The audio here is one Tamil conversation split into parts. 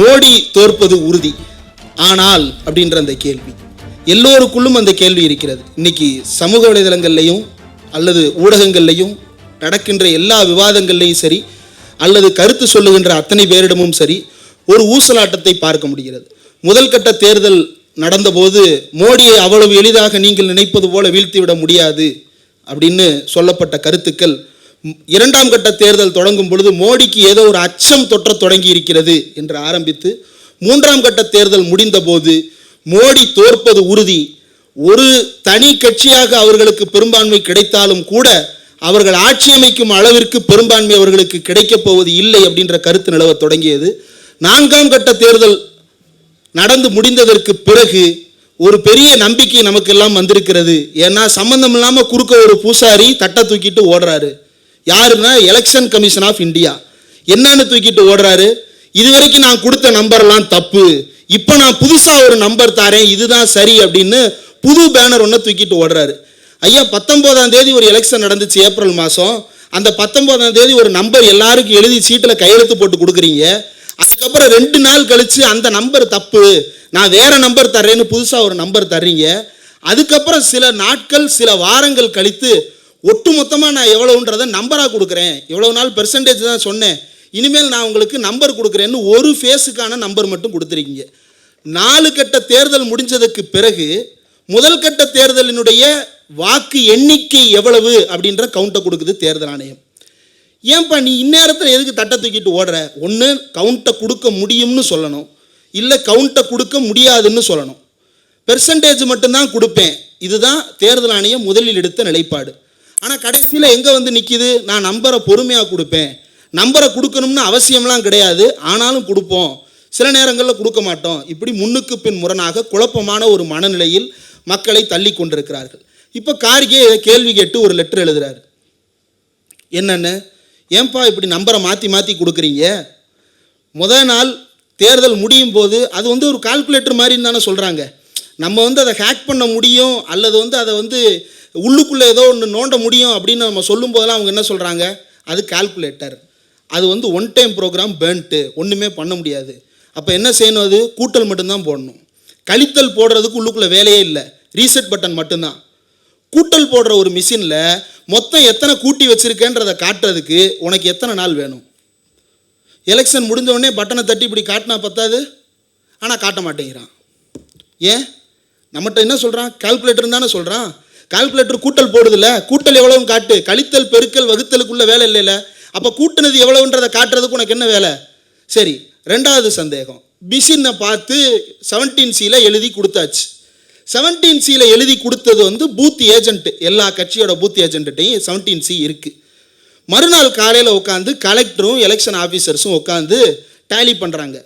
மோடி தோற்பது உறுதி. ஆனால் அப்படின்ற அந்த கேள்வி. எல்லோருக்குள்ளும் அந்த கேள்வி இருக்கிறது. இன்னைக்கு சமூக வலைதளங்கள்லையும் அல்லது ஊடகங்கள்லையும் நடக்கின்ற எல்லா விவாதங்கள்லையும் சரி அல்லது கருத்து சொல்லுகின்ற அத்தனை பேரிடமும் சரி ஒரு ஊசலாட்டத்தை பார்க்க முடிகிறது. முதல் கட்ட தேர்தல் நடந்தபோது மோடியை அவ்வளவு எளிதாக நீங்கள் நினைப்பது போல வீழ்த்திவிட முடியாது அப்படின்னு சொல்லப்பட்ட கருத்துக்கள் இரண்டாம் கட்ட தேர்தல் தொடங்கும் பொழுது மோடிக்கு ஏதோ ஒரு அச்சம் தொற்றத் தொடங்கி இருக்கிறது என்று ஆரம்பித்து மூன்றாம் கட்ட தேர்தல் முடிந்தபோது மோடி தோற்பது உறுதி. ஒரு தனி கட்சியாக அவர்களுக்கு பெரும்பான்மை கிடைத்தாலும் கூட அவர்கள் ஆட்சி அமைக்கும் அளவிற்கு பெரும்பான்மை அவர்களுக்கு கிடைக்கப் போவது இல்லை அப்படின்ற கருத்து நிலவ தொடங்கியது. நான்காம் கட்ட தேர்தல் நடந்து முடிந்ததற்கு பிறகு ஒரு பெரிய நம்பிக்கை நமக்கெல்லாம் வந்திருக்கிறது. ஏன்னா சம்பந்தம் இல்லாமல் குறுக்க ஒரு பூசாரி தட்டை தூக்கிட்டு ஓடுறாரு. யாருன்னா எலெக்ஷன் கமிஷன் ஆஃப் இந்தியா என்னன்னு தூக்கிட்டு ஓடுறாரு. இது வரைக்கும் நான் கொடுத்த நம்பர்லாம் தப்பு. இப்போ நான் புதுசாக ஒரு நம்பர் தாரேன். இதுதான் சரி அப்படின்னு புது பேனர் ஒன்று தூக்கிட்டு ஓடுறாரு. ஐயா பத்தொம்போதாம் தேதி ஒரு எலெக்ஷன் நடந்துச்சு ஏப்ரல் மாதம் அந்த பத்தொம்போதாம் தேதி ஒரு நம்பர் எல்லாருக்கும் எழுதி சீட்டில் கையெழுத்து போட்டு கொடுக்குறீங்க. அதுக்கப்புறம் ரெண்டு நாள் கழித்து அந்த நம்பர் தப்பு. நான் வேற நம்பர் தர்றேன்னு புதுசாக ஒரு நம்பர் தர்றீங்க. அதுக்கப்புறம் சில நாட்கள் சில வாரங்கள் கழித்து ஒட்டு மொத்தமாக நான் எவ்வளோன்றதை நம்பராக கொடுக்குறேன். எவ்வளோ நாள் பெர்சன்டேஜ் தான் சொன்னேன். இனிமேல் நான் உங்களுக்கு நம்பர் கொடுக்குறேன்னு ஒரு ஃபேஸுக்கான நம்பர் மட்டும் கொடுத்துருக்கீங்க. நாலு கட்ட தேர்தல் முடிஞ்சதுக்கு பிறகு முதல் கட்ட தேர்தலினுடைய வாக்கு எண்ணிக்கை எவ்வளவு அப்படின்ற கவுண்டை கொடுக்குது தேர்தல் ஆணையம். ஏன்பா நீ இந்நேரத்தில் எதுக்கு தட்டை தூக்கிட்டு ஓடுற? ஒன்று கவுண்ட்டை கொடுக்க முடியும்னு சொல்லணும். இல்லை கவுண்ட்டை கொடுக்க முடியாதுன்னு சொல்லணும். பெர்சன்டேஜ் மட்டும்தான் கொடுப்பேன். இதுதான் தேர்தல் ஆணையம் முதலில் எடுத்த நிலைப்பாடு. ஆனால் கடைசியில் எங்கே வந்து நிற்கிது நான் நம்பரை பொறுமையாக கொடுப்பேன். நம்பரை கொடுக்கணும்னு அவசியம்லாம் கிடையாது. ஆனாலும் கொடுப்போம். சில நேரங்களில் கொடுக்க மாட்டோம். இப்படி முன்னுக்கு பின் முரணாக குழப்பமான ஒரு மனநிலையில் மக்களை தள்ளி கொண்டிருக்கிறார்கள். இப்போ கார்கே கேள்வி கேட்டு ஒரு லெட்டர் எழுதுறாரு. என்னென்ன? ஏன்பா இப்படி நம்பரை மாற்றி மாற்றி கொடுக்குறீங்க? முத நாள் தேர்தல் முடியும் போது அது வந்து ஒரு கால்குலேட்டர் மாதிரின்னு தானே சொல்கிறாங்க நம்ம வந்து அதை ஹேக் பண்ண முடியும் அல்லது வந்து அதை வந்து உள்ளுக்குள்ளே ஏதோ ஒன்று நோண்ட முடியும் அப்படின்னு நம்ம சொல்லும் போதெல்லாம் அவங்க என்ன சொல்கிறாங்க அது கால்குலேட்டர் அது வந்து ஒன் டைம் ப்ரோக்ராம் பேர்ன்ட்டு ஒன்றுமே பண்ண முடியாது. அப்போ என்ன செய்யணும் அது? கூட்டல் மட்டும்தான் போடணும். கழித்தல் போடுறதுக்கு உள்ளுக்குள்ளே வேலையே இல்லை. ரீசெட் பட்டன் மட்டும்தான். கூட்டல் போடுற ஒரு மிஷினில் மொத்தம் எத்தனை கூட்டி வச்சுருக்கேன்றதை காட்டுறதுக்கு உனக்கு எத்தனை நாள் வேணும்? எலெக்ஷன் முடிஞ்சவுடனே பட்டனை தட்டி இப்படி காட்டினா பத்தாது? ஆனால் காட்ட மாட்டேங்கிறான். ஏன்? நம்மகிட்ட என்ன சொல்கிறான் கால்குலேட்டர் தானே சொல்கிறான் கால்குலேட்டர் கூட்டல் போடுதில்ல? கூட்டல் எவ்வளவுன்னு காட்டு. கழித்தல் பெருக்கல் வகுத்தலுக்குள்ள வேலை இல்லைல்ல. அப்போ கூட்டினது எவ்வளவுன்றதை காட்டுறதுக்கு உனக்கு என்ன வேலை? சரி ரெண்டாவது சந்தேகம். மிஷினை பார்த்து செவன்டீன் சியில் எழுதி கொடுத்தாச்சு. செவன்டீன் சியில் எழுதி கொடுத்தது வந்து பூத் ஏஜென்ட் எல்லா கட்சியோட பூத் ஏஜென்ட்டையும் செவன்டீன் சி இருக்குது மறுநாள் காலையில் உட்காந்து கலெக்டரும் எலெக்ஷன் ஆஃபீஸர்ஸும் உட்காந்து டேலி பண்ணுறாங்க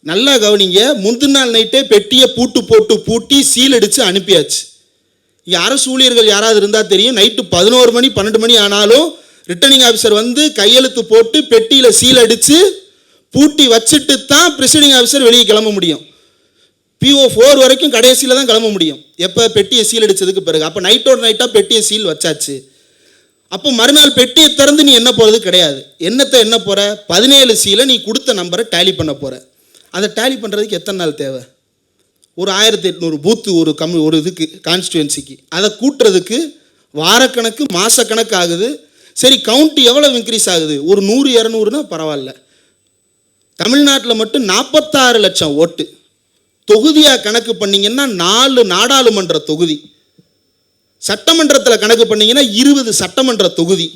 நல்லா கவனிங்க முந்தின நாள் நைட்டே பெட்டியை பூட்டு போட்டு பூட்டி சீல் அடித்து அனுப்பியாச்சு. இங்கே அரசு ஊழியர்கள் யாராவது இருந்தால் தெரியும். நைட்டு பதினோரு மணி பன்னெண்டு மணி ஆனாலும் ரிட்டர்னிங் ஆஃபீஸர் வந்து கையெழுத்து போட்டு பெட்டியில் சீல் அடித்து பூட்டி வச்சுட்டு தான் ப்ரிசைடிங் ஆஃபீஸர் வெளியே கிளம்ப முடியும். பிஓ ஃபோர் வரைக்கும் கடைசியில் தான் கிளம்ப முடியும். எப்போ பெட்டியை சீல் அடித்ததுக்கு பிறகு. அப்போ நைட்டோட நைட்டாக பெட்டியை சீல் வச்சாச்சு. அப்போ மறுநாள் பெட்டியை திறந்து நீ என்ன போகிறது கிடையாது. என்னத்தை என்ன போகிற பதினேழு சீலை நீ கொடுத்த நம்பரை டேலி பண்ண போகிற அதை டேலி பண்ணுறதுக்கு எத்தனை நாள் தேவை? ஒரு ஆயிரத்தி எட்நூறு பூத்து ஒரு கம் ஒரு இதுக்கு கான்ஸ்டுவன்சிக்கு அதை கூட்டுறதுக்கு வாரக்கணக்கு மாதக்கணக்கு ஆகுது. சரி கவுண்ட் எவ்வளோ இன்க்ரீஸ் ஆகுது? ஒரு நூறு இரநூறுனா பரவாயில்ல. தமிழ்நாட்டில் மட்டும் நாற்பத்தாறு லட்சம் ஓட்டு. தொகுதியாக கணக்கு பண்ணீங்கன்னா நாலு நாடாளுமன்ற தொகுதி. சட்டமன்றத்தில் கணக்கு பண்ணிங்கன்னா இருபது சட்டமன்ற தொகுதி.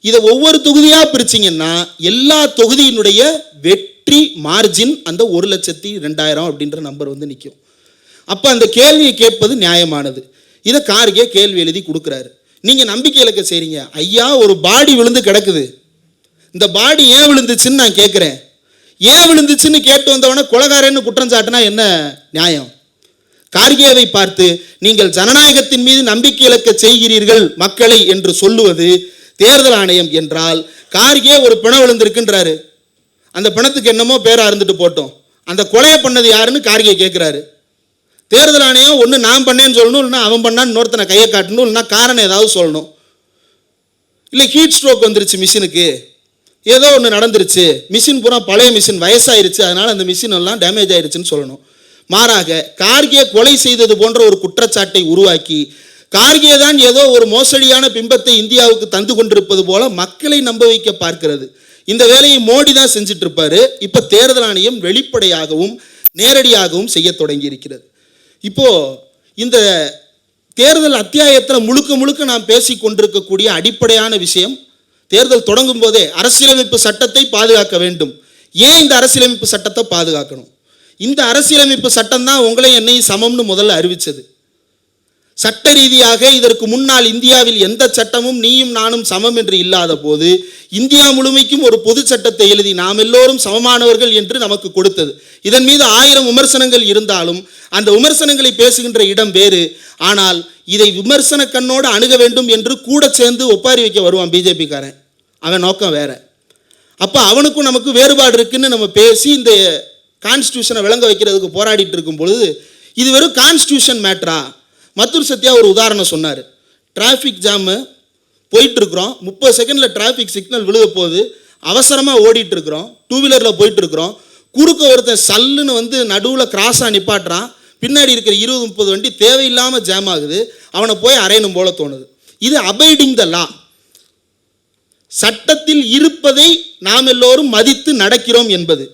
இதை ஒவ்வொரு தொகுதியாக பிரிச்சிங்கன்னா எல்லா தொகுதியினுடைய வெற்றி மார்ஜின் அந்த ஒரு லட்சத்தி ரெண்டாயிரம் அப்படின்ற நம்பர் வந்து நிற்கும் அப்போ அந்த கேள்வியை கேட்பது நியாயமானது. இதை கார்கே கேள்வி எழுதி கொடுக்குறாரு. நீங்கள் நம்பிக்கை இலக்க செய்கிறீங்க ஐயா ஒரு பாடி விழுந்து கிடக்குது. இந்த பாடி ஏன் விழுந்துச்சுன்னு நான் கேட்குறேன் ஏன் விழுந்துச்சுன்னு கேட்டு வந்தவன கொலகாரன்னு குற்றம் சாட்டினா என்ன நியாயம்? கார்கேவை பார்த்து நீங்கள் ஜனநாயகத்தின் மீது நம்பிக்கை இழக்க செய்கிறீர்கள் மக்களை என்று சொல்லுவது தேர்தல் ஆணையம் என்றால் கார்கே ஒரு பிணம் விழுந்திருக்குன்றாரு. அந்த பிணத்துக்கு என்னமோ பேராக இருந்துட்டு போட்டோம். அந்த கொலையை பண்ணது யாருன்னு கார்கே கேட்குறாரு தேர்தல் ஆணையம் ஒன்று நான் பண்ணேன்னு சொல்லணும் இல்லைன்னா அவன் பண்ணான்னு இன்னொருத்தனை கையை காட்டணும் இல்லைனா காரணம் ஏதாவது சொல்லணும். இல்லை ஹீட் ஸ்ட்ரோக் வந்துருச்சு மிஷினுக்கு. ஏதோ ஒன்று நடந்துருச்சு. மிஷின் பூரா பழைய மிஷின் வயசாயிருச்சு. அதனால் அந்த மிஷின் எல்லாம் டேமேஜ் ஆயிருச்சுன்னு சொல்லணும். மாறாக கார்கே கொலை செய்தது போன்ற ஒரு குற்றச்சாட்டை உருவாக்கி கார்கே தான் ஏதோ ஒரு மோசடியான பிம்பத்தை இந்தியாவுக்கு தந்து கொண்டிருப்பது போல மக்களை நம்ப வைக்க பார்க்கிறது. இந்த வேலையை மோடி தான் செஞ்சுட்டு இருப்பாரு இப்போ தேர்தல் ஆணையம் வெளிப்படையாகவும் நேரடியாகவும் செய்ய தொடங்கி இருக்கிறது இப்போ இந்த தேர்தல் அத்தியாயத்தில் முழுக்க முழுக்க நாம் பேசி கொண்டிருக்கக்கூடிய அடிப்படையான விஷயம் தேர்தல் தொடங்கும் போதே அரசியலமைப்பு சட்டத்தை பாதுகாக்க வேண்டும். ஏன் இந்த அரசியலமைப்பு சட்டத்தை பாதுகாக்கணும்? இந்த அரசியலமைப்பு சட்டம் தான் உங்களை என்னையும் சமம்னு முதல்ல அறிவிச்சது. சட்ட ரீதியாக இதற்கு முன்னால் இந்தியாவில் எந்த சட்டமும் நீயும் நானும் சமம் என்று இல்லாத போது இந்தியா முழுமைக்கும் ஒரு பொது சட்டத்தை எழுதி நாம் எல்லோரும் சமமானவர்கள் என்று நமக்கு கொடுத்தது. இதன் மீது ஆயிரம் விமர்சனங்கள் இருந்தாலும் அந்த விமர்சனங்களை பேசுகின்ற இடம் வேறு. ஆனால் இதை விமர்சன கண்ணோடு அணுக வேண்டும் என்று கூட சேர்ந்து ஒப்பாரி வைக்க வருவான் பிஜேபிக்காரன். அவன் நோக்கம் வேற. அப்போ அவனுக்கும் நமக்கு வேறுபாடு இருக்குன்னு நம்ம பேசி இந்த கான்ஸ்டியூஷனை விளங்க வைக்கிறதுக்கு போராடிட்டு இருக்கும் பொழுது இது வெறும் கான்ஸ்டியூஷன் மேட்ரா மத்துர் சத்யா ஒரு உதாரணம் சொன்னார். டிராஃபிக் ஜாமு போயிட்டுருக்குறோம். முப்பது செகண்டில் டிராஃபிக் சிக்னல் விழுக போகுது. அவசரமாக ஓடிட்டுருக்குறோம். டூ வீலரில் போயிட்டுருக்குறோம். குறுக்க ஒருத்தன் சல்லுன்னு வந்து நடுவில் கிராஸாக நிப்பாட்டுறான். பின்னாடி இருக்கிற இருபது முப்பது வண்டி தேவையில்லாமல் ஜாம் ஆகுது. அவனை போய் அரையணும் போல தோணுது. இது அபைடிங் த லா சட்டத்தில் இருப்பதை நாம் எல்லோரும் மதித்து நடக்கிறோம் என்பது.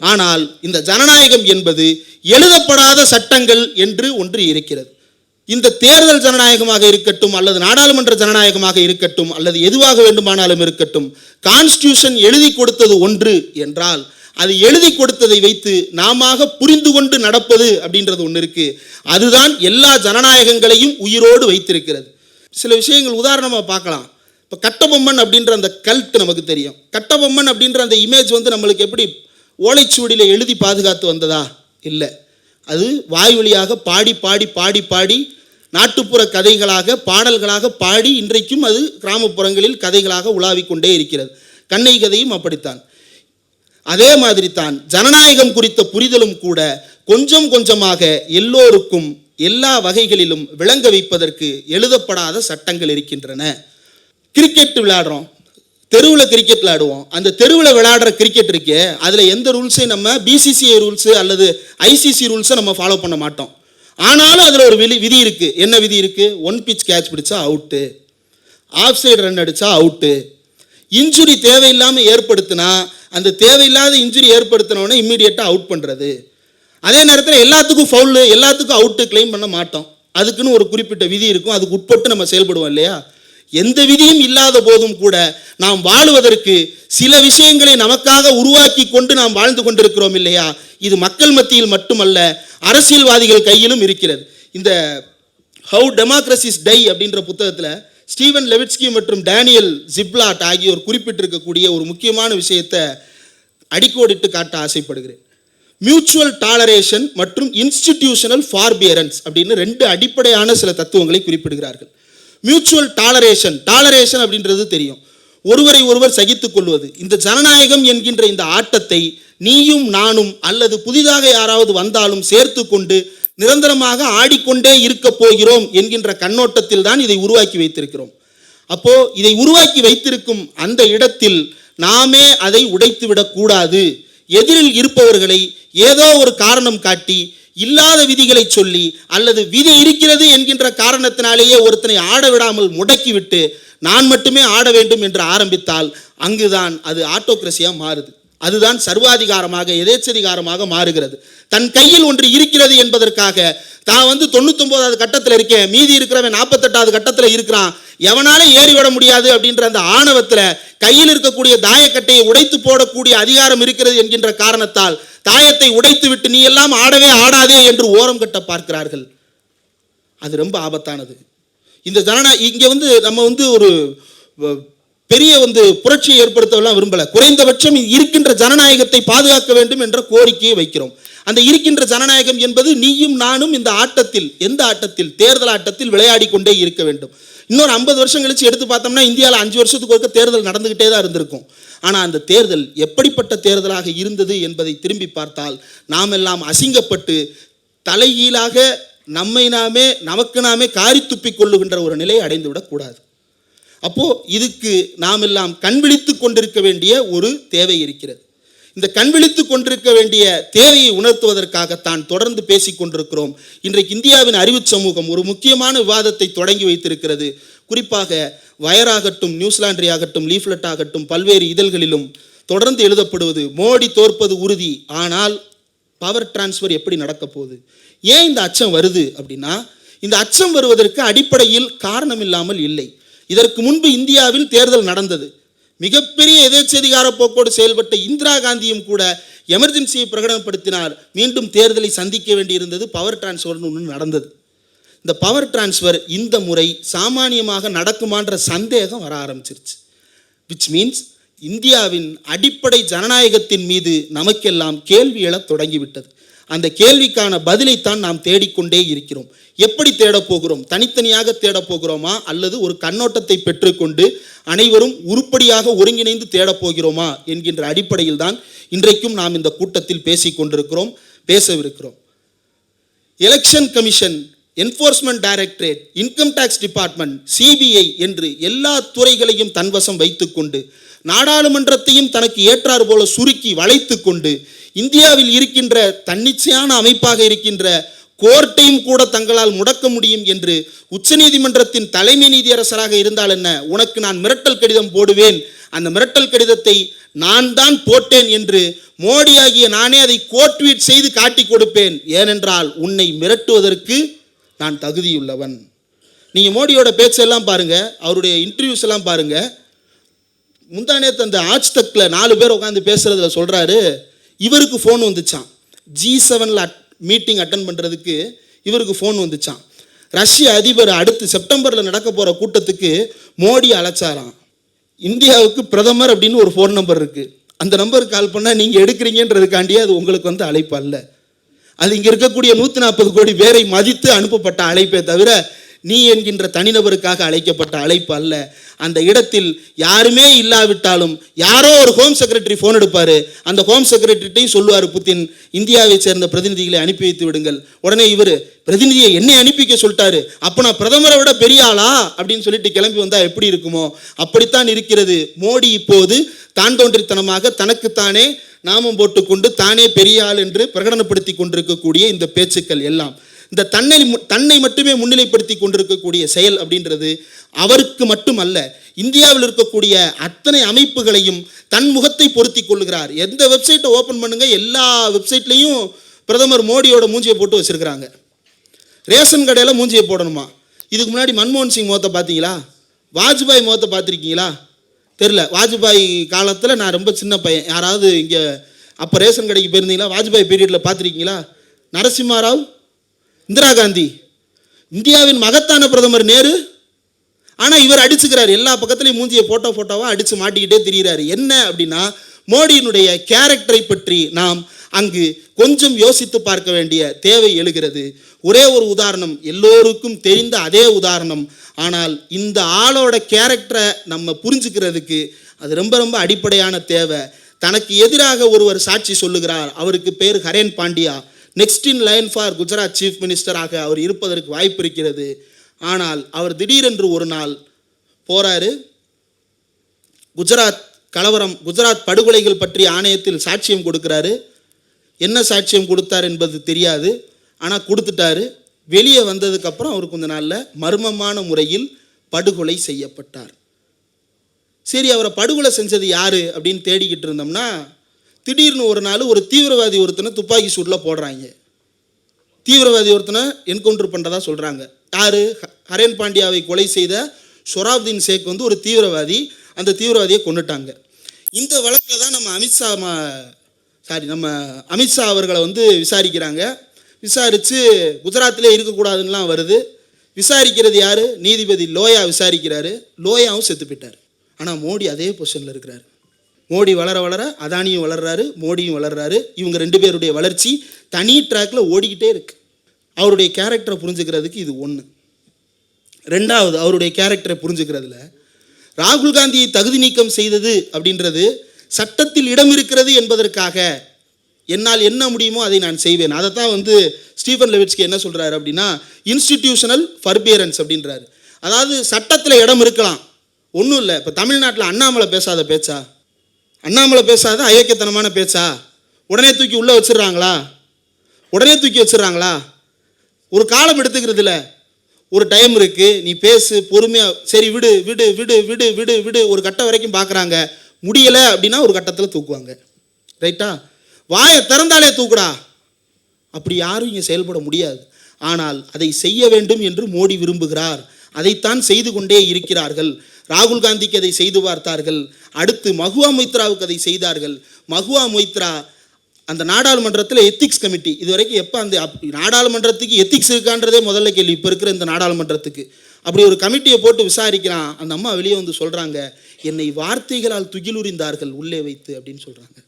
ஆனால் இந்த ஜனநாயகம் என்பது எழுதப்படாத சட்டங்கள் என்று ஒன்று இருக்கிறது. இந்த தேர்தல் ஜனநாயகமாக இருக்கட்டும் அல்லது நாடாளுமன்ற ஜனநாயகமாக இருக்கட்டும் அல்லது எதுவாக வேண்டுமானாலும் இருக்கட்டும் கான்ஸ்டியூஷன் எழுதி கொடுத்தது ஒன்று என்றால் அது எழுதி கொடுத்ததை வைத்து நாம புரிந்து கொண்டு நடப்பது அப்படின்றது ஒன்று இருக்கு. அதுதான் எல்லா ஜனநாயகங்களையும் உயிரோடு வைத்திருக்கிறது. சில விஷயங்கள் உதாரணமாக பார்க்கலாம். இப்போ கட்டபொம்மன் அப்படின்ற அந்த கல்ட் நமக்கு தெரியும். கட்டபொம்மன் அப்படின்ற அந்த இமேஜ் வந்து நம்மளுக்கு எப்படி ஓலைச்சுவடியில் எழுதி பாதுகாத்து வந்ததா? இல்லை. அது வாய் வழியாக பாடி பாடி பாடி பாடி நாட்டுப்புற கதைகளாக பாடல்களாக பாடி இன்றைக்கும் அது கிராமப்புறங்களில் கதைகளாக உலாவிக் கொண்டே இருக்கிறது. கண்ணை கதையும் அப்படித்தான். அதே மாதிரி தான் ஜனநாயகம் குறித்த புரிதலும் கூட கொஞ்சம் கொஞ்சமாக எல்லோருக்கும் எல்லா வகைகளிலும் விளங்க வைப்பதற்கு எழுதப்படாத சட்டங்கள் இருக்கின்றன. கிரிக்கெட் விளையாடுறோம். தெருவில் கிரிக்கெட் விளையாடுவோம். அந்த தெருவில் விளையாடுற கிரிக்கெட் இருக்கே அதில் எந்த ரூல்ஸையும் நம்ம பிசிசிஐ ரூல்ஸு அல்லது ஐசிசி ரூல்ஸை நம்ம ஃபாலோ பண்ண மாட்டோம். ஆனாலும் அதில் ஒரு விதி விதி இருக்குது என்ன விதி இருக்குது ஒன் பிச் கேட்ச் பிடிச்சா அவுட்டு ஆஃப் சைடு ரன் அடித்தா அவுட்டு இன்ஜுரி தேவையில்லாமல் ஏற்படுத்தினா அந்த தேவையில்லாத இன்ஜுரி ஏற்படுத்தினோடனே இம்மீடியட்டாக அவுட் பண்ணுறது அதே நேரத்தில் எல்லாத்துக்கும் ஃபவுலு எல்லாத்துக்கும் அவுட்டு க்ளைம் பண்ண மாட்டோம். அதுக்குன்னு ஒரு குறிப்பிட்ட விதி இருக்கும். அதுக்கு உட்பட்டு நம்ம செயல்படுவோம் இல்லையா? எந்த விதியும் இல்லாத போதும் கூட நாம் வாழுவதற்கு சில விஷயங்களை நமக்காக உருவாக்கி கொண்டு நாம் வாழ்ந்து கொண்டிருக்கிறோம் இல்லையா? இது மக்கள் மத்தியில் மட்டுமல்ல அரசியல்வாதிகள் கையிலும் இருக்கிறது. இந்த ஹவு டெமோக்ரஸிஸ் டை அப்படின்ற புத்தகத்தில் ஸ்டீவன் லெவிட்ஸ்கி மற்றும் டேனியல் ஜிப்லாட் ஆகியோர் குறிப்பிட்டிருக்கக்கூடிய ஒரு முக்கியமான விஷயத்தை அடிக்கோடிட்டு காட்ட ஆசைப்படுகிறேன். மியூச்சுவல் டாலரேஷன் மற்றும் இன்ஸ்டிடியூஷனல் ஃபார்பியரன்ஸ் அப்படின்னு ரெண்டு அடிப்படையான சில தத்துவங்களை குறிப்பிடுகிறார்கள். மியூச்சுவல் டாலரேஷன் டாலரேஷன் அப்படின்றது தெரியும். ஒருவரை ஒருவர் சகித்துக் கொள்வது. இந்த ஜனநாயகம் என்கின்ற இந்த ஆட்டத்தை நீயும் நானும் அல்லது புதிதாக யாராவது வந்தாலும் சேர்த்து கொண்டு நிரந்தரமாக ஆடிக்கொண்டே இருக்க போகிறோம் என்கின்ற கண்ணோட்டத்தில் தான் இதை உருவாக்கி வைத்திருக்கிறோம். அப்போ இதை உருவாக்கி வைத்திருக்கும் அந்த இடத்தில் நாமே அதை உடைத்து விடக்கூடாது எதிரில் இருப்பவர்களை ஏதோ ஒரு காரணம் காட்டி இல்லாத விதிகளை சொல்லி அல்லது விதி இருக்கிறது என்கின்ற காரணத்தினாலேயே ஒருத்தனை ஆட விடாமல் முடக்கிவிட்டு நான் மட்டுமே ஆட வேண்டும் என்று ஆரம்பித்தால் அங்குதான் அது ஆட்டோக்ரஸியாக மாறுது. அதுதான் சர்வாதிகாரமாக எதேச்சதிகாரமாக மாறுகிறது. தன் கையில் ஒன்று இருக்கிறது என்பதற்காக தான் வந்து தொண்ணூத்தொன்பதாவது கட்டத்தில் இருக்கேன் மீதி இருக்கிறவன் நாற்பத்தெட்டாவது கட்டத்தில் இருக்கிறான் எவனாலும் ஏறிவிட முடியாது அப்படின்ற அந்த ஆணவத்தில் கையில் இருக்கக்கூடிய தாயக்கட்டையை உடைத்து போடக்கூடிய அதிகாரம் இருக்கிறது என்கின்ற காரணத்தால் தாயத்தை உடைத்து விட்டு நீ எல்லாம் ஆடவே ஆடாதே என்று ஓரம் கட்ட பார்க்கிறார்கள். அது ரொம்ப ஆபத்தானது. இந்த ஜனநாயக இங்கே வந்து நம்ம வந்து ஒரு வ- பெரிய வந்து புரட்சியை ஏற்படுத்தவெல்லாம் விரும்பல. குறைந்தபட்சம் இருக்கின்ற ஜனநாயகத்தை பாதுகாக்க வேண்டும் என்ற கோரிக்கையை வைக்கிறோம். அந்த இருக்கின்ற ஜனநாயகம் என்பது நீயும் நானும் இந்த ஆட்டத்தில் எந்த ஆட்டத்தில் தேர்தல் ஆட்டத்தில் விளையாடி கொண்டே இருக்க வேண்டும். இன்னொரு ஐம்பது வருஷம் கழிச்சு எடுத்து பார்த்தோம்னா இந்தியாவில் அஞ்சு வருஷத்துக்கு ஒருக்க தேர்தல் நடந்துகிட்டே தான் இருந்திருக்கும். ஆனால் அந்த தேர்தல் எப்படிப்பட்ட தேர்தலாக இருந்தது என்பதை திரும்பி பார்த்தால் நாம் எல்லாம் அசிங்கப்பட்டு தலைகீழாக நம்மை நாமே நமக்கு நாமே காரி துப்பிக் கொள்ளுகின்ற ஒரு நிலையை அடைந்து அப்போது இதுக்கு நாம் எல்லாம் கண் விழித்து கொண்டிருக்க வேண்டிய ஒரு தேவை இருக்கிறது. இந்த கண் விழித்து கொண்டிருக்க வேண்டிய தேவையை உணர்த்துவதற்காகத்தான் தொடர்ந்து பேசிக் கொண்டிருக்கிறோம். இன்றைக்கு இந்தியாவின் அறிவு சமூகம் ஒரு முக்கியமான விவாதத்தை தொடங்கி வைத்திருக்கிறது. குறிப்பாக வயராகட்டும் நியூசிலாண்டரி ஆகட்டும் லீஃப்லெட் ஆகட்டும் பல்வேறு இதழ்களிலும் தொடர்ந்து எழுதப்படுவது மோடி தோற்பது உறுதி. ஆனால் பவர் டிரான்ஸ்ஃபர் எப்படி நடக்க போகுது? ஏன் இந்த அச்சம் வருது அப்படின்னா இந்த அச்சம் வருவதற்கு அடிப்படையில் காரணம் இல்லாமல் இல்லை. இதற்கு முன்பு இந்தியாவில் தேர்தல் நடந்தது. மிகப்பெரிய எதேச்சதிகார போக்கோடு செயல்பட்ட இந்திரா காந்தியும் கூட எமர்ஜென்சியை பிரகடனப்படுத்தினார். மீண்டும் தேர்தலை சந்திக்க வேண்டியிருந்தது பவர் டிரான்ஸ்ஃபர்னு ஒன்று நடந்தது. இந்த பவர் டிரான்ஸ்ஃபர் இந்த முறை சாமானியமாக நடக்குமான்ற சந்தேகம் வர ஆரம்பிச்சிருச்சு. விச் மீன்ஸ் இந்தியாவின் அடிப்படை ஜனநாயகத்தின் மீது நமக்கெல்லாம் கேள்வி எழத் தொடங்கிவிட்டது. அந்த கேள்விக்கான பதிலைத்தான் நாம் தேடிக்கொண்டே இருக்கிறோம். எப்படி தேடப்போகிறோம்? தனித்தனியாக தேடப் போகிறோமா அல்லது ஒரு கண்ணோட்டத்தை பெற்றுக்கொண்டு அனைவரும் உருப்படியாக ஒருங்கிணைந்து தேடப்போகிறோமா? என்கின்ற அடிப்படையில் தான் இன்றைக்கும் நாம் இந்த கூட்டத்தில் பேசிக்கொண்டிருக்கிறோம் பேசவிருக்கிறோம். Election commission enforcement directorate income tax department CBI என்று எல்லா துறைகளையும் தன்வசம் வைத்துக்கொண்டு நாடாளுமன்றத்தையும் தனக்கு ஏற்றாறு போல சுருக்கி வளைத்து கொண்டு இந்தியாவில் இருக்கின்ற தன்னிச்சையான அமைப்பாக இருக்கின்ற கோர்ட்டையும் கூட தங்களால் முடக்க முடியும் என்று உச்சநீதிமன்றத்தின் தலைமை நீதியரசராக இருந்தால் என்ன? உனக்கு நான் மிரட்டல் கடிதம் போடுவேன். அந்த மிரட்டல் கடிதத்தை நான் தான் போட்டேன் என்று மோடி ஆகிய நானே அதை கோட்வீட் செய்து காட்டி கொடுப்பேன். ஏனென்றால் உன்னை மிரட்டுவதற்கு நான் தகுதியுள்ளவன். நீங்கள் மோடியோட பேச்செல்லாம் பாருங்க. அவருடைய இன்டர்வியூஸ் எல்லாம் பாருங்க. முந்தானேத்து அந்த ஆஜ் நாலு பேர் உட்காந்து பேசுறதுல சொல்றாரு. இவருக்கு ஃபோன் வந்துச்சான் ஜி செவனில் அட் மீட்டிங் அட்டன் பண்ணுறதுக்கு இவருக்கு ஃபோன் வந்துச்சான் ரஷ்ய அதிபர் அடுத்து செப்டம்பரில் நடக்க போகிற கூட்டத்துக்கு மோடி அழைச்சாராம். இந்தியாவுக்கு பிரதமர் அப்படின்னு ஒரு ஃபோன் நம்பர் இருக்குது அந்த நம்பருக்கு கால் பண்ணால் நீங்கள் எடுக்கிறீங்கன்றதுக்காண்டியே அது உங்களுக்கு வந்து அழைப்பு அல்ல. அது இங்கே இருக்கக்கூடிய நூற்றி நாற்பது கோடி பேரை மதித்து அனுப்பப்பட்ட அழைப்பே தவிர நீ என்கின்ற தனிநபருக்காக அழைக்கப்பட்ட அழைப்பு அல்ல. அந்த இடத்தில் யாருமே இல்லாவிட்டாலும் யாரோ ஒரு ஹோம் செக்ரட்டரி ஃபோன் எடுப்பார். அந்த ஹோம் செக்ரட்டரிட்டையும் சொல்லுவார் புத்தின் இந்தியாவை சேர்ந்த பிரதிநிதிகளை அனுப்பி வைத்து விடுங்கள். உடனே இவர் பிரதிநிதியை என்னை அனுப்பிக்க சொல்லிட்டாரு. அப்போ நான் பிரதமரை விட பெரிய ஆளா? அப்படின்னு சொல்லிட்டு கிளம்பி வந்தால் எப்படி இருக்குமோ? அப்படித்தான் இருக்கிறது. மோடி இப்போது தான் தோன்றித்தனமாக தனக்குத்தானே நாமம் போட்டுக்கொண்டு தானே பெரிய ஆள் என்று பிரகடனப்படுத்தி கொண்டிருக்கக்கூடிய இந்த பேச்சுக்கள் எல்லாம். இந்த தன்னை தன்னை மட்டுமே முன்னிலைப்படுத்தி கொண்டிருக்கக்கூடிய செயல் அப்படின்றது அவருக்கு மட்டுமல்ல இந்தியாவில் இருக்கக்கூடிய அத்தனை அமைப்புகளையும் தன் முகத்தை பொருத்தி கொள்கிறார் எந்த வெப்சைட்டை ஓப்பன் பண்ணுங்க எல்லா வெப்சைட்லேயும் பிரதமர் மோடியோட மூஞ்சியை போட்டு வச்சிருக்கிறாங்க. ரேஷன் கடையில் மூஞ்சியை போடணுமா? இதுக்கு முன்னாடி மன்மோகன் சிங் முகத்தை பார்த்தீங்களா? வாஜ்பாய் முகத்தை பார்த்துருக்கீங்களா? தெரில வாஜ்பாய் காலத்தில் நான் ரொம்ப சின்ன பையன். யாராவது இங்கே அப்போ ரேஷன் கடைக்கு போயிருந்தீங்களா? வாஜ்பாய் பீரியடில் பார்த்துருக்கீங்களா? நரசிம்மா ராவ் இந்திரா காந்தி. இந்தியாவின் மகத்தான பிரதமர் நேரு. ஆனால் இவர் அடிச்சுக்கிறார். எல்லா பக்கத்துலையும் மூஞ்சியை ஃபோட்டோ ஃபோட்டோவாக அடித்து மாட்டிக்கிட்டே திரிகிறார் என்ன அப்படின்னா மோடியினுடைய கேரக்டரை பற்றி நாம் அங்கு கொஞ்சம் யோசித்து பார்க்க வேண்டிய தேவை எழுகிறது. ஒரே ஒரு உதாரணம் எல்லோருக்கும் தெரிந்த அதே உதாரணம். ஆனால் இந்த ஆளோட கேரக்டரை நம்ம புரிஞ்சுக்கிறதுக்கு அது ரொம்ப ரொம்ப அடிப்படையான தேவை. தனக்கு எதிராக ஒருவர் சாட்சி சொல்லுகிறார். அவருக்கு பேர் Haren Pandya. Next in line for Gujarat chief மினிஸ்டராக அவர் இருப்பதற்கு வாய்ப்பு இருக்கிறது. ஆனால் அவர் திடீரென்று ஒரு நாள் போறாரு. குஜராத் கலவரம் குஜராத் படுகொலைகள் பற்றிய ஆணையத்தில் சாட்சியம் கொடுக்கிறாரு. என்ன சாட்சியம் கொடுத்தார் என்பது தெரியாது. ஆனால் கொடுத்துட்டாரு. வெளியே வந்ததுக்கப்புறம் அவர் கொஞ்ச நாளில் மர்மமான முறையில் படுகொலை செய்யப்பட்டார். சரி அவரை படுகொலை செஞ்சது யாரு அப்படின்னு தேடிக்கிட்டு இருந்தோம்னா திடீர்னு ஒரு நாள் ஒரு தீவிரவாதி ஒருத்தனை துப்பாக்கி சூட்டில் போடுறாங்க. தீவிரவாதி ஒருத்தனை என்கவுண்டர் பண்ணுறதா சொல்கிறாங்க யார்? ஹரேன் பாண்டியாவை கொலை செய்த ஷொராப்தீன் ஷேக் வந்து ஒரு தீவிரவாதி. அந்த தீவிரவாதியை கொண்டுட்டாங்க இந்த வழக்கில் தான் நம்ம அமித்ஷா சாரி நம்ம அமித்ஷா அவர்களை வந்து விசாரிக்கிறாங்க. விசாரித்து குஜராத்திலே இருக்கக்கூடாதுன்னெலாம் வருது. விசாரிக்கிறது யார்? நீதிபதி லோயா விசாரிக்கிறாரு. லோயாவும் செத்து போயிட்டார். ஆனால் மோடி அதே பொசிஷனில் இருக்கிறாரு. மோடி வளர வளர அதானியும் வளர்றாரு மோடியும் வளர்றாரு. இவங்க ரெண்டு பேருடைய வளர்ச்சி தனி ட்ராக்ல ஓடிக்கிட்டே இருக்கு. அவருடைய கேரக்டரை புரிஞ்சுக்கிறதுக்கு இது ஒன்று ரெண்டாவது அவருடைய கேரக்டரை புரிஞ்சுக்கிறதுல ராகுல் காந்தியை தகுதி நீக்கம் செய்தது அப்படின்றது சட்டத்தில் இடம் இருக்கிறது என்பதற்காக என்னால் என்ன முடியுமோ அதை நான் செய்வேன். அதை தான் வந்து ஸ்டீஃபன் லெவிட்ஸ்க்கு என்ன சொல்கிறாரு அப்படின்னா இன்ஸ்டிடியூஷனல் ஃபர்பியரன்ஸ் அப்படின்றாரு. அதாவது சட்டத்தில் இடம் இருக்கலாம். ஒன்றும் இல்லை. இப்போ தமிழ்நாட்டில் அண்ணாமலை பேசாத பேச்சா? அண்ணாமலை பேசாத ஐயக்கத்தனமான பேச்சா? உடனே தூக்கி உள்ளே வச்சிடுறாங்களா? உடனே தூக்கி வச்சிடுறாங்களா? ஒரு காலம் எடுத்துக்கிறது ஒரு டைம் இருக்கு. நீ பேசு பொறுமையாக சரி விடு விடு விடு விடு விடு விடு ஒரு கட்டம் வரைக்கும் பார்க்குறாங்க முடியலை அப்படின்னா ஒரு கட்டத்தில் தூக்குவாங்க. ரைட்டா வாயை திறந்தாலே தூக்குடா. அப்படி யாரும் இங்கே செயல்பட முடியாது. ஆனால் அதை செய்ய வேண்டும் என்று மோடி விரும்புகிறார். அதைத்தான் செய்து கொண்டே இருக்கிறார்கள். ராகுல் காந்திக்கு அதை செய்து பார்த்தார்கள். அடுத்து மகுவா மொய்த்ராவுக்கு அதை செய்தார்கள். மகுவா மொய்த்ரா அந்த நாடாளுமன்றத்தில் எத்திக்ஸ் கமிட்டி இது வரைக்கும் எப்போ அந்த அப்- நாடாளுமன்றத்துக்கு எத்திக்ஸ் இருக்கான்றதே முதல்ல கேள்வி. இப்போ இருக்கிற இந்த நாடாளுமன்றத்துக்கு. அப்படி ஒரு கமிட்டியை போட்டு விசாரிக்கிறான் அந்த அம்மா வெளியே வந்து சொல்கிறாங்க என்னை வார்த்தைகளால் துகிலுரிந்தார்கள் உள்ளே வைத்து அப்படின்னு சொல்கிறாங்க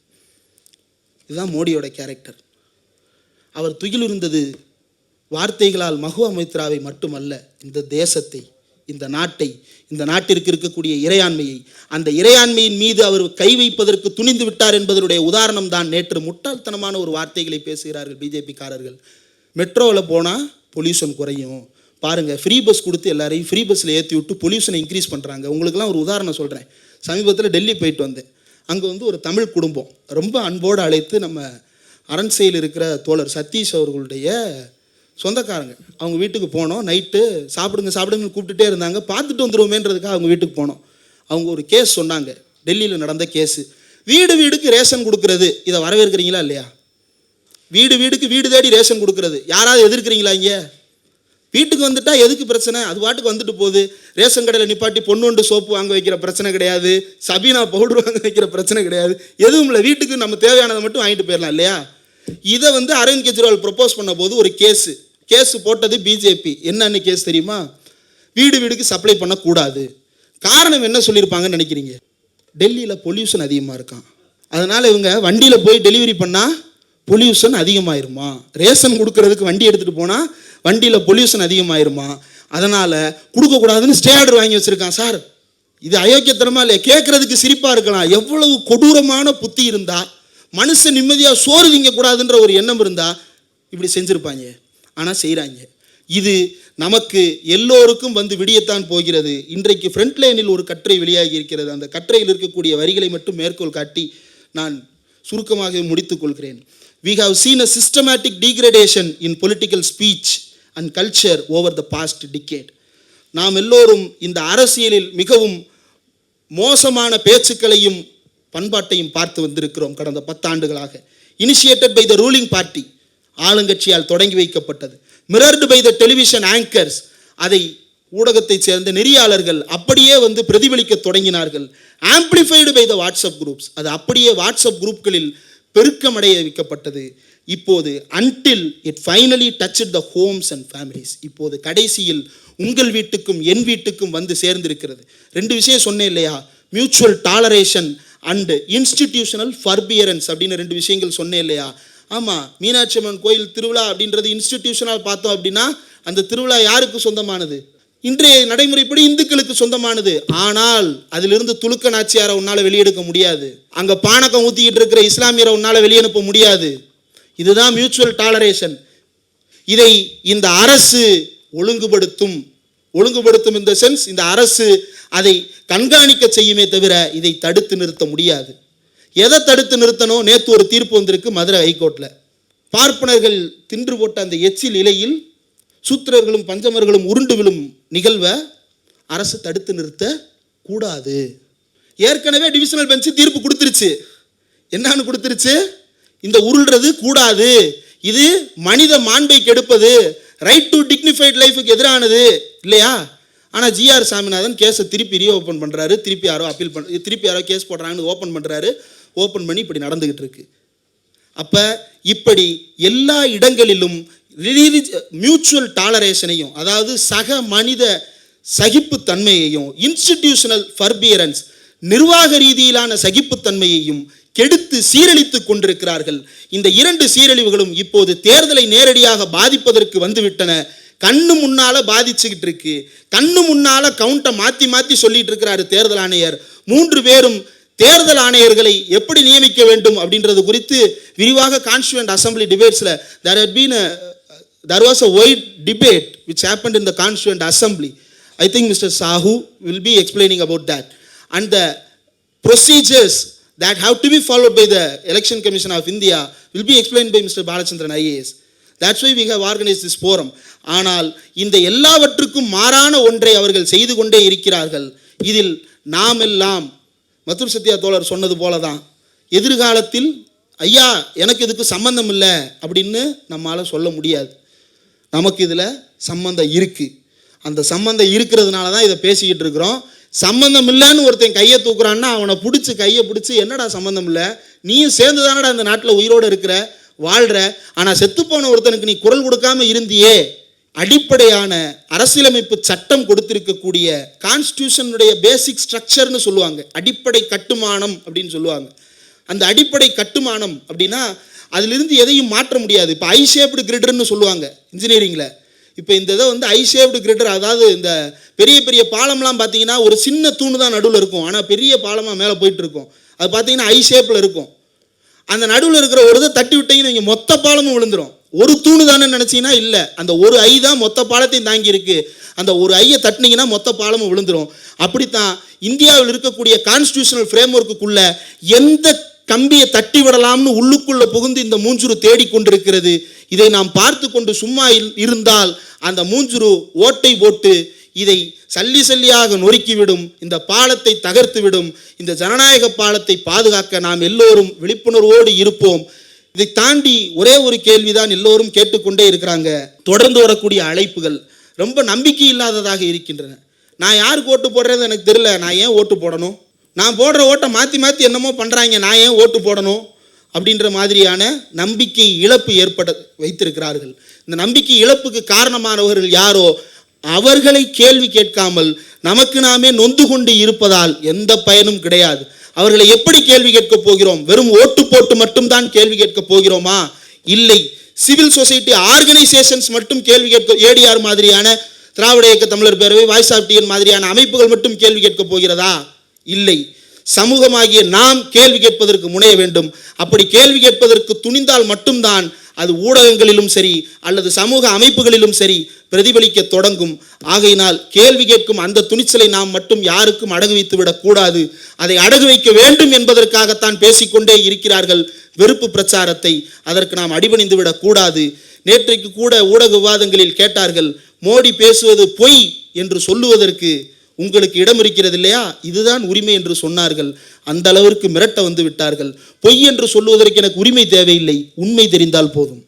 இதுதான் மோடியோட கேரக்டர் அவர் துகிலுரிந்தது வார்த்தைகளால் மகுவா அமித்ராவை மட்டுமல்ல இந்த தேசத்தை இந்த நாட்டை இந்த நாட்டிற்கு இருக்கக்கூடிய இறையாண்மையை அந்த இறையாண்மையின் மீது அவர் கை வைப்பதற்கு துணிந்து விட்டார் என்பதனுடைய உதாரணம் தான் நேற்று முட்டாள்தனமான ஒரு வார்த்தைகளை பேசுகிறார்கள் பிஜேபிக்காரர்கள். மெட்ரோவில் போனால் பொல்யூஷன் குறையும். பாருங்கள் ஃப்ரீ பஸ் கொடுத்து எல்லாரையும் ஃப்ரீ பஸ்ஸில் ஏற்றி விட்டு பொல்யூஷனை இன்க்ரீஸ் பண்ணுறாங்க உங்களுக்குலாம் ஒரு உதாரணம் சொல்கிறேன் சமீபத்தில் டெல்லி போயிட்டு வந்தேன். அங்கே வந்து ஒரு தமிழ் குடும்பம். ரொம்ப அன்போடு அழைத்து நம்ம அரண்சையில் இருக்கிற தோழர் சதீஷ் அவர்களுடைய சொந்தக்காரங்க. அவங்க வீட்டுக்கு போனோம். நைட்டு சாப்பிடுங்க சாப்பிடுங்க கூப்பிட்டுட்டே இருந்தாங்க. பார்த்துட்டு வந்துருவோமேன்றதுக்காக அவங்க வீட்டுக்கு போனோம். அவங்க ஒரு கேஸ் சொன்னாங்க. டெல்லியில் நடந்த கேஸு வீடு வீடுக்கு ரேஷன் கொடுக்கறது. இதை வரவேற்கிறீங்களா இல்லையா? வீடு வீடுக்கு வீடு தேடி ரேஷன் கொடுக்கறது. யாராவது எதிர்க்கிறீங்களா இங்கே? வீட்டுக்கு வந்துட்டா எதுக்கு பிரச்சனை? அது பாட்டுக்கு வந்துட்டு போகுது. ரேஷன் கடையில் நிப்பாட்டி பொண்ணுண்டு சோப்பு வாங்க வைக்கிற பிரச்சனை கிடையாது. சபீனா பவுடர் வாங்க வைக்கிற பிரச்சனை கிடையாது. எதுவும் இல்லை. வீட்டுக்கு நம்ம தேவையானதை மட்டும் வாங்கிட்டு போயிடலாம் இல்லையா? இதை வந்து அரவிந்த் கெஜ்ரிவால் ப்ரொப்போஸ் பண்ண போது ஒரு கேஸு கேஸ் போட்டது பிஜேபி என்னன்னு கேஸ் தெரியுமா? வீடு வீடுக்கு சப்ளை பண்ணக்கூடாது. காரணம் என்ன சொல்லியிருப்பாங்கன்னு நினைக்கிறீங்க? டெல்லியில் பொல்யூஷன் அதிகமாக இருக்கான் அதனால் இவங்க வண்டியில் போய் டெலிவரி பண்ணால் பொல்யூஷன் அதிகமாயிருமா? ரேஷன் கொடுக்கறதுக்கு வண்டி எடுத்துகிட்டு போனால் வண்டியில் பொல்யூஷன் அதிகமாயிருமா? அதனால் கொடுக்கக்கூடாதுன்னு ஸ்டே ஆர்டர் வாங்கி வச்சுருக்கான் சார். இது அயோக்கியத்தனமா இல்லையா? கேட்குறதுக்கு சிரிப்பாக இருக்கலாம். எவ்வளவு கொடூரமான புத்தி இருந்தால் மனுஷன் நிம்மதியாக சோறு திங்கக்கூடாதுன்ற ஒரு எண்ணம் இருந்தால் இப்படி செஞ்சுருப்பாங்க. ஆனால் செய்கிறாங்க இது நமக்கு எல்லோருக்கும் வந்து விடியத்தான் போகிறது. இன்றைக்கு ஃப்ரண்ட் லைனில் ஒரு கட்டுரை வெளியாகி இருக்கிறது. அந்த கட்டுரையில் இருக்கக்கூடிய வரிகளை மட்டும் மேற்கோள் காட்டி நான் சுருக்கமாக முடித்துக் கொள்கிறேன். We have seen a systematic degradation in political speech and culture over the past நாம் எல்லோரும் இந்த அரசியலில் மிகவும் மோசமான பேச்சுக்களையும் பண்பாட்டையும் பார்த்து வந்திருக்கிறோம் கடந்த பத்தாண்டுகளாக. Initiated by the ruling party ஆளுங்கட்சியால் தொடங்கி வைக்கப்பட்டது. Mirrored by the television anchors அதை ஊடகத்தைச் சேர்ந்த நெறியாளர்கள் அப்படியே வந்து பிரதிபலிக்க தொடங்கினார்கள். Amplified by the WhatsApp groups அது அப்படியே வாட்ஸ்அப் குரூப்களில் பெருக்கமடைய வைக்கப்பட்டது. இப்போது until it finally touch the homes and families இப்போது கடைசியில் உங்கள் வீட்டுக்கும் என் வீட்டுக்கும் வந்து சேர்ந்திருக்கிறது. ரெண்டு விஷயம் சொன்னேன் இல்லையா? Mutual toleration and institutional forbearance அப்படின்னு ரெண்டு விஷயங்கள் சொன்னேன் இல்லையா? ஆமாம் மீனாட்சி அம்மன் கோயில் திருவிழா அப்படின்றது இன்ஸ்டிடியூஷனல் பார்த்தோம் அப்படின்னா அந்த திருவிழா யாருக்கு சொந்தமானது? இன்றைய நடைமுறைப்படி இந்துக்களுக்கு சொந்தமானது. ஆனால் அதிலிருந்து துலுக்க நாச்சியாரை உன்னால வெளியெடுக்க முடியாது. அங்க பானகம் ஊத்திக்கிட்டு இருக்கிற இஸ்லாமியரை உன்னால வெளியனுப்ப முடியாது. இதுதான் மியூச்சுவல் டாலரேஷன் இதை இந்த அரசு ஒழுங்குபடுத்தும். ஒழுங்குபடுத்தும் இந்த சென்ஸ் இந்த அரசு அதை கண்காணிக்க செய்யுமே தவிர இதை தடுத்து நிறுத்த முடியாது. எதை தடுத்து நிறுத்தணும்? நேற்று ஒரு தீர்ப்பு வந்திருக்கு மதுரை ஹைகோர்ட்டில் பார்ப்பனர்கள் தின்று போட்ட அந்த எச்சில் இலையில் சூத்திரர்களும் பஞ்சமர்களும் உருண்டு விழும் நிகழ்வை அரசு தடுத்து நிறுத்த கூடாது. ஏற்கனவே டிவிஷனல் பெஞ்சு தீர்ப்பு கொடுத்துருச்சு. என்னன்னு கொடுத்துருச்சு? இந்த உருள்றது கூடாது. இது மனித மாண்பை கெடுப்பது. ரைட் டு டிக்னிஃபைட் லைஃபுக்கு எதிரானது. இல்லையா? ஆனால் ஜிஆர் சாமிநாதன் கேஸை திருப்பி ரீஓப்பன் பண்ணுறாரு திருப்பி யாரோ அப்பீல் பண்ண திருப்பி யாரோ கேஸ் போடுறாங்கன்னு ஓப்பன் பண்ணுறாரு ஓப்பன் பண்ணி இப்படி நடந்துக்கிட்டு இருக்கு. அப்போ இப்படி எல்லா இடங்களிலும் மியூச்சுவல் டாலரேஷனையும் அதாவது சக மனித சகிப்புத்தன்மையையும் இன்ஸ்டிடியூஷனல் ஃபர்பியரன்ஸ் நிர்வாக ரீதியிலான சகிப்புத்தன்மையையும் கெடுத்து சீரழித்துக் கொண்டிருக்கிறார்கள். இந்த இரண்டு சீரழிவுகளும் இப்போது தேர்தலை நேரடியாக பாதிப்பதற்கு வந்துவிட்டன. கண்ணு முன்னால பாதிச்சுக்கிட்டு இருக்கு. கண்ணு முன்னால கவுண்டை மாற்றி மாற்றி சொல்லிட்டு இருக்கிறாரு தேர்தல் ஆணையர். மூன்று பேரும் தேர்தல் ஆணையர்களை எப்படி நியமிக்க வேண்டும் அப்படின்றது குறித்து விரிவாக constituent assembly டிபேட்ஸில் there had been there was a wide debate which happen in the constituent assembly I think mister Sahu will be explaining about that and the procedures that have to be followed by the election commission of India will be explain by mister Balachandran IAS. That's why we have organized this forum ஆனால் இந்த எல்லாவற்றுக்கும் மாறான ஒன்றை அவர்கள் செய்து கொண்டே இருக்கிறார்கள் இதில் நாம் எல்லாம் மதுர் சத்யா தோழர் சொன்னது போல தான் எதிர்காலத்தில் ஐயா எனக்கு இதுக்கு சம்பந்தம் இல்லை அப்படின்னு நம்மால் சொல்ல முடியாது. நமக்கு இதில் சம்பந்தம் இருக்குது அந்த சம்பந்தம் இருக்கிறதுனால தான் இதை பேசிக்கிட்டு இருக்கிறோம். சம்பந்தம் இல்லைன்னு ஒருத்தன் கையை தூக்குறான்னா அவனை பிடிச்சி கையை பிடிச்சி என்னடா சம்பந்தம் இல்லை? நீயும் சேர்ந்து தானடா இந்த நாட்டில் உயிரோடு இருக்கிற வாழ்கிற ஆனால் செத்துப்போன ஒருத்தனுக்கு நீ குரல் கொடுக்காம இருந்தியே அடிப்படையான அரசியலமைப்பு சட்டம் கொடுத்திருக்கக்கூடிய கான்ஸ்டியூஷனுடைய பேசிக் ஸ்ட்ரக்சர்னு சொல்லுவாங்க. அடிப்படை கட்டுமானம் அப்படின்னு சொல்லுவாங்க. அந்த அடிப்படை கட்டுமானம் அப்படின்னா அதிலிருந்து எதையும் மாற்ற முடியாது. இப்போ ஐ ஷேப்டு கிரிடர்னு சொல்லுவாங்க இன்ஜினியரிங்கில் இப்போ இந்த இதை வந்து ஐ ஷேப்டு கிரிடர் அதாவது இந்த பெரிய பெரிய பாலம்லாம் பார்த்தீங்கன்னா ஒரு சின்ன தூணு தான் நடுவில் இருக்கும். ஆனால் பெரிய பாலமாக மேலே போயிட்டு இருக்கும். அது பார்த்தீங்கன்னா ஐ ஷேப்பில் இருக்கும். அந்த நடுவில் இருக்கிற ஒரு இதை தட்டி விட்டீங்கன்னு நீங்கள் மொத்த பாலமும் விழுந்துடும் ஒரு தூணு தானே நினச்சிங்கன்னா இல்லை. அந்த ஒரு ஐ தான் மொத்த பாலத்தையும் தாங்கி இருக்கு அந்த ஒரு ஐயை தட்டினீங்கன்னா மொத்த பாலமும் விழுந்துடும் அப்படித்தான் இந்தியாவில் இருக்கக்கூடிய கான்ஸ்டியூஷனல் ஃப்ரேம் ஒர்க்குள்ள எந்த கம்பியை தட்டி விடலாம்னு உள்ளுக்குள்ளே புகுந்து இந்த மூஞ்சுரு தேடிக்கொண்டிருக்கிறது இதை நாம் பார்த்து கொண்டு சும்மா இல்- இருந்தால் அந்த மூஞ்சுரு ஓட்டை போட்டு இதை சல்லி சல்லியாக நொறுக்கிவிடும். இந்த பாலத்தை தகர்த்துவிடும். இந்த ஜனநாயக பாலத்தை பாதுகாக்க நாம் எல்லோரும் விழிப்புணர்வோடு இருப்போம். இதை தாண்டி ஒரே ஒரு கேள்விதான் எல்லோரும் கேட்டுக்கொண்டே இருக்கிறாங்க. தொடர்ந்து வரக்கூடிய அழைப்புகள் ரொம்ப நம்பிக்கை இல்லாததாக இருக்கின்றன. நான் யாருக்கு ஓட்டு போடுறது எனக்கு தெரியல. நான் ஏன் ஓட்டு போடணும்? நான் போடுற ஓட்டை மாற்றி மாற்றி என்னமோ பண்ணுறாங்க நான் ஏன் ஓட்டு போடணும்? அப்படின்ற மாதிரியான நம்பிக்கை இழப்பு ஏற்பட வைத்திருக்கிறார்கள். இந்த நம்பிக்கை இழப்புக்கு காரணமானவர்கள் யாரோ அவர்களை கேள்வி கேட்காமல் நமக்கு நாமே நொந்து கொண்டு இருப்பதால் எந்த பயனும் கிடையாது. அவர்களை எப்படி கேள்வி கேட்கப் போகிறோம்? வெறும் ஓட்டு போட்டு மட்டும்தான் கேள்வி கேட்கப் போகிறோமா? இல்லை. சிவில் சொசைட்டி ஆர்கனைசேஷன்ஸ் மட்டும் கேள்வி கேட்க ஏடிஆர் மாதிரியான திராவிட இயக்க தமிழர் பேரவை வாய்ஸ் ஆஃப் டிஎன் மாதிரியான அமைப்புகள் மட்டும் கேள்வி கேட்கப் போகிறதா? இல்லை. சமூகமாகிய நாம் கேள்வி கேட்பதற்கு முனைய வேண்டும். அப்படி கேள்வி கேட்பதற்கு துணிந்தால் மட்டும்தான் அது ஊடகங்களிலும் சரி அல்லது சமூக அமைப்புகளிலும் சரி பிரதிபலிக்க தொடங்கும். ஆகையினால் கேள்வி கேட்கும் அந்த துணிச்சலை நாம் மட்டும் யாருக்கும் அடகு வைத்து விடக்கூடாது அதை அடகு வைக்க வேண்டும் என்பதற்காகத்தான் பேசிக்கொண்டே இருக்கிறார்கள் வெறுப்பு பிரச்சாரத்தை. அதற்கு நாம் அடிபணிந்து விடக்கூடாது நேற்றைக்கு கூட ஊடக விவாதங்களில் கேட்டார்கள் மோடி பேசுவது பொய் என்று சொல்லுவதற்கு உங்களுக்கு இடம் இருக்கிறது இல்லையா? இதுதான் உரிமை என்று சொன்னார்கள். அந்த அளவிற்கு மிரட்ட வந்து விட்டார்கள். பொய் என்று சொல்லுவதற்கு எனக்கு உரிமை தேவையில்லை. உண்மை தெரிந்தால் போதும்.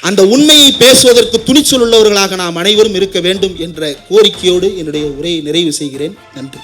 அந்த உண்மையை பேசுவதற்கு துணிச்சல் உள்ளவர்களாக நாம் அனைவரும் இருக்க வேண்டும் என்ற கோரிக்கையோடு என்னுடைய உரையை நிறைவு செய்கிறேன். நன்றி.